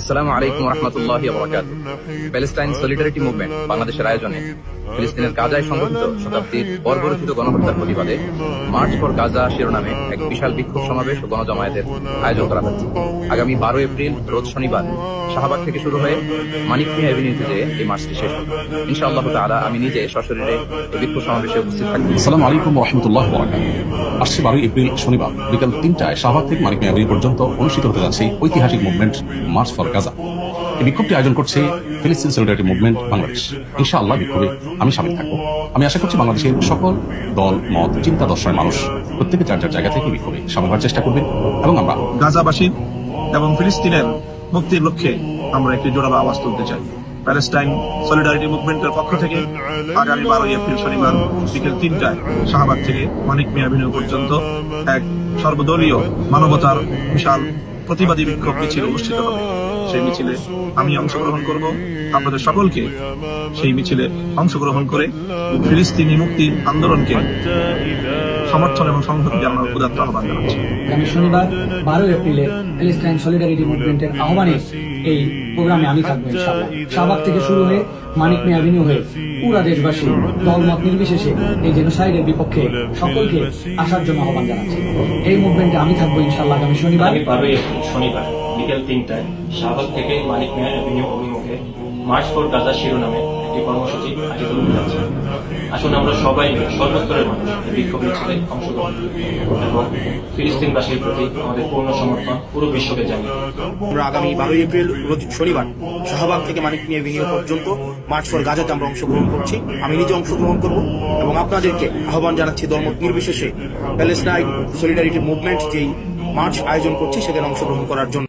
আসসালামু আলাইকুম রহমতুল্লাহ বরকাত প্যালেস্টাইন সলিডারিটি মুভমেন্ট বাংলাদেশের আয়োজনে ফিলিস্তিনের গাজায় সংগঠিত শতাব্দীর বর্বরচিত গণহত্যার প্রতিবাদে মার্চ ফর গাজা শিরোনামে এক বিশাল বিক্ষোভ সমাবেশ ও গণজমায়েতের আয়োজন করা হচ্ছে। আগামী বারো এপ্রিল, রোজ শনিবার শাহবাগ থেকে শুরু হয়ে মানিক মিয়া এভিনিউতে যেয়ে এই মার্চটি শেষ হবে। ইনশাআল্লাহ তাআলা আমি নিজে সশরীরে এই বিক্ষোভ সমাবেশে উপস্থিত থাকব। আসসালামু আলাইকুম রহমতুল্লাহ বরাকাত আসছে বারোই এপ্রিল শনিবার, বিকাল তিনটায় শাহবাগ থেকে মানিক মেয়াদি পর্যন্ত অনুষ্ঠিত হতে যাচ্ছে ঐতিহাসিক মুভমেন্ট মার্চ ফর গাজা। এই বিক্ষোভটি আয়োজন করছে ফিলিস্তিন সলিডারিটি মুভমেন্ট বাংলাদেশ। ইনশাআল্লাহ বিক্ষোভে আমি সামিল থাকব। আমি আশা করছি বাংলাদেশের সকল দল, মত চিন্তা দর্শনের মানুষ প্রত্যেকে যার যার জায়গা থেকে বিক্ষোভে সামিল হওয়ার চেষ্টা করবেন এবং আমরা গাজাবাসীর এবং ফিলিস্তিনের মুক্তির লক্ষ্যে আমরা একটি জোরালো আওয়াজ তুলতে চাই। প্যালেস্টাইন সলিডারিটি মুভমেন্টের পক্ষ থেকে আগামী বারোই এপ্রিল শনিবার বিকেল তিনটায় শাহবাগ থেকে মানিক মিয়া পর্যন্ত এক সর্বদলীয় মানবতার বিশাল প্রতিবাদী বিক্ষোভ মিছিল অনুষ্ঠিত হবে। সেই মিছিলে আমি অংশগ্রহণ করব। আপনাদের সকলকে সেই মিছিলে অংশগ্রহণ করে ফিলিস্তিনি মুক্তির আন্দোলনকে সমর্থন এবং সংহতি জানানোর উদাত্ত আহ্বান জানাচ্ছি। আগামী শনিবার, বারো এপ্রিলে প্যালেস্টাইন সলিডারিটি মুভমেন্টের আহ্বানে এই প্রোগ্রামে আমি থাকব শাহবাগ থেকে শুরু হয়ে মানিক মিয়া অ্যাভিনিউ হয়ে পুরা দেশবাসী দলমত নির্বিশেষে এই জেনোসাইডের বিপক্ষে সকলকে আসার জন্য আহ্বান জানাচ্ছি। এই মুভমেন্টে আমি থাকব ইনশাল্লাহ আগামী শনিবার। শনিবার বিকেল তিনটায় শাহবাগ থেকে মানিক মিয়া অভিমুখে মার্চ ফর গাজা শিরোনামে একটি কর্মসূচি আয়োজিত হতে যাচ্ছে আসুন আমরা সবাই মিলে সর্বস্তরের মানুষ এই বিক্ষোভ মিছিলে অংশগ্রহণ এবং ফিলিস্তিনবাসীর প্রতি আমাদের পূর্ণ সমর্থন পুরো বিশ্বকে দিই। আমরা আগামী বারোই এপ্রিল শনিবার, শাহবাগ থেকে মানিক মিয়া এভিনিউ পর্যন্ত মার্চ ফর গাজাতে আমরা অংশগ্রহণ করছি। আমি নিজে অংশগ্রহণ করব এবং আপনাদেরকে আহ্বান জানাচ্ছি ধর্ম নির্বিশেষে। প্যালেস্টাইন সলিডারিটি মুভমেন্ট যেই মার্চ আয়োজন করছে, সেখানে অংশগ্রহণ করার জন্য।